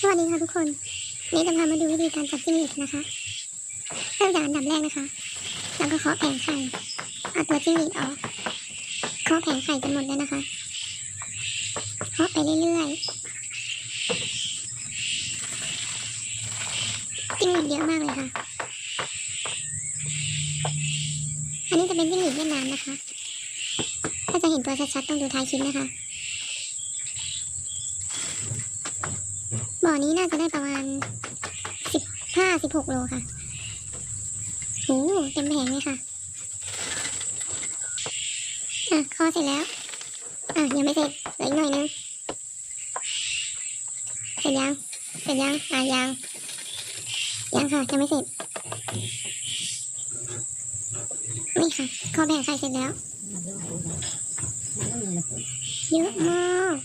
สวัสดีค่ะทุกคนนี่จะพามาดูวิธีการจับจิ้งหรีดนะคะเริ่มจากอันดับแรกนะคะแล้วก็เคาะแผงไข่เอาตัวจิ้งหรีดออกเคาะแผงไข่จนหมดเลยนะคะเคาะไปเรื่อยๆจิ้งหรีดเยอะมากเลยค่ะอันนี้จะเป็นจิ้งหรีดเวียดนามนะคะ ถ้าจะเห็นตัวชัดๆต้องดูท้ายคลิปนะคะ บ่อนี้น่าจะได้ประมาณสิบห้าสิบหกโลค่ะโอ้เต็มแผงเลยค่ะ อะคอเสร็จแล้ว อะยังไม่เสร็จเหลืออีกหน่อยนึง เสร็จยัง เสร็จยัง อะยัง ยังค่ะยังไม่เสร็จ นี่ค่ะคอแบ่งไข่เสร็จแล้ว เยอะมาก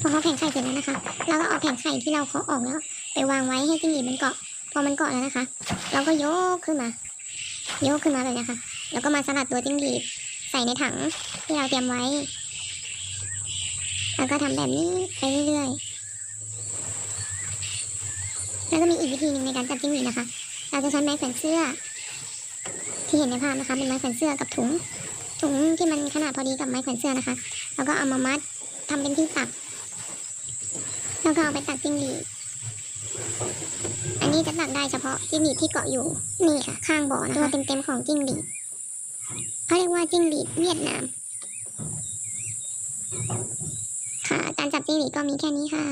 พอเขาแผงไข่เสร็จแล้วนะคะ เราก็เอาแผงไข่ที่เราเคาะออกแล้ว ไปวางไว้ให้จิ้งหรีดมันเกาะ พอมันเกาะแล้วนะคะ เราก็ยกขึ้นมา ยกขึ้นมาเลยนะคะ แล้วก็มาสลัดตัวจิ้งหรีดใส่ในถังที่เราเตรียมไว้ แล้วก็ทำแบบนี้ไปเรื่อยๆ แล้วก็มีอีกวิธีหนึ่งในการจับจิ้งหรีดนะคะ เราจะใช้ไม้แขวนเสื้อ ที่เห็นในภาพนะคะ เป็นไม้แขวนเสื้อกับถุง ถุงที่มันขนาดพอดีกับไม้แขวนเสื้อนะคะ แล้วก็เอามามัดทำเป็นที่ตัก แล้วก็เอาไปตักจิ้งหรีดอันนี้จะตักได้เฉพาะจิ้งหรีดที่เกาะอยู่ นี่ค่ะ ข้างบ่อนะคะตัวเต็มๆของจิ้งหรีดเขาเรียกว่าจิ้งหรีดเวียดนาม ค่ะ การจับจิ้งหรีดก็มีแค่นี้ค่ะ